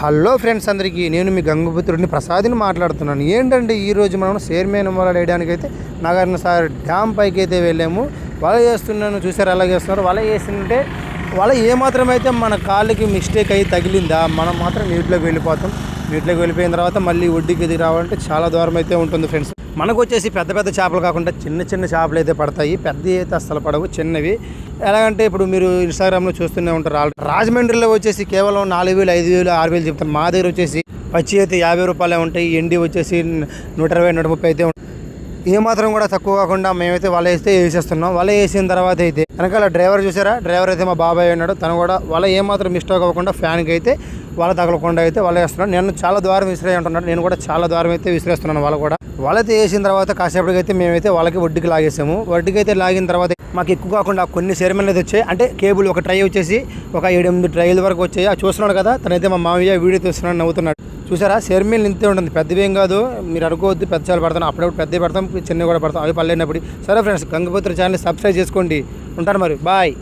Hello friends అందరికీ నేను మీ గంగపుత్రుడిని ప్రసాద్ని మాట్లాడుతున్నాను. ఏంటంటే ఈరోజు మనం షేర్మేన్ వల వేయడానికి అయితే నాగార్జున సార్ డ్యామ్ పైకి అయితే వెళ్ళాము. వల చేస్తున్నాను చూసారు? ఎలా చేస్తున్నారు వల వేస్తుంటే వల ఏమాత్రం అయితే మన కాళ్ళకి మిస్టేక్ అయ్యి తగిలిందా? మనం మాత్రం నీటిలోకి వెళ్ళిపోతాం. నీటిలోకి వెళ్ళిపోయిన తర్వాత మళ్ళీ ఒడ్డుకి ఎదిగి రావాలంటే చాలా దూరం అయితే ఉంటుంది ఫ్రెండ్స్. మనకు వచ్చేసి పెద్ద పెద్ద చేపలు కాకుండా చిన్న చిన్న చేపలు అయితే పడతాయి. పెద్ద అయితే అస్సలు పడవు చిన్నవి. ఎలాగంటే ఇప్పుడు మీరు ఇన్స్టాగ్రామ్లో చూస్తూనే ఉంటారు రాజమండ్రిలో వచ్చేసి కేవలం నాలుగు వేలు ఐదు వేలు ఆరు వేలు చెప్తాను మా దగ్గర వచ్చేసి పచ్చి అయితే యాభై రూపాయలే ఉంటాయి. ఎండి వచ్చేసి నూట ఇరవై నూట ముప్పై అయితే ఉంటాయి. ఏమాత్రం కూడా తక్కువ కాకుండా మేమైతే వల వేస్తే వేసేస్తున్నాం. వల వేసిన తర్వాత అయితే వెనకాల డ్రైవర్ చూసారా? డ్రైవర్ అయితే మా బాబాయ్ ఉన్నాడు. తను కూడా వల ఏమాత్రం మిస్టేక్ అవ్వకుండా ఫ్యాన్కి అయితే వల తగలకుండా అయితే వల వేస్తున్నాడు నేను చాలా ద్వారం విసిరేయంటున్నాడు నేను కూడా చాలా ద్వారం అయితే విసిరేస్తున్నాను వల కూడా. వల వేసిన తర్వాత కాసేపటికి అయితే మేమైతే వాళ్ళకి వడ్డీకి లాగేసాము. వడ్డీకి అయితే లాగిన తర్వాత మాకు ఎక్కువ కాకుండా కొన్ని సెరమన్లు అయితే వచ్చాయి. అంటే కేబుల్ ఒక ట్రై వచ్చేసి ఒక ఏడు ఎనిమిది ట్రైల వరకు వచ్చాయి. ఆ చూస్తున్నాడు కదా? తనైతే మా మామయ్య వీడియో తీస్తున్నాడు నవ్వుతున్నాడు. చూసారా? షేర్మీల్ ఇంతే ఉంటుంది. పెద్దవేం కాదు. మీరు అనుకోవద్దు పెద్ద చాలా పడతాను అప్పుడప్పుడు పెద్దవి పడతాం. చిన్నవి కూడా పడతాం. అవి పల్లెనప్పుడు సరే ఫ్రెండ్స్ గంగపుత్ర ఛానల్ సబ్స్క్రైబ్ చేసుకోండి. ఉంటాను మరి. బాయ్.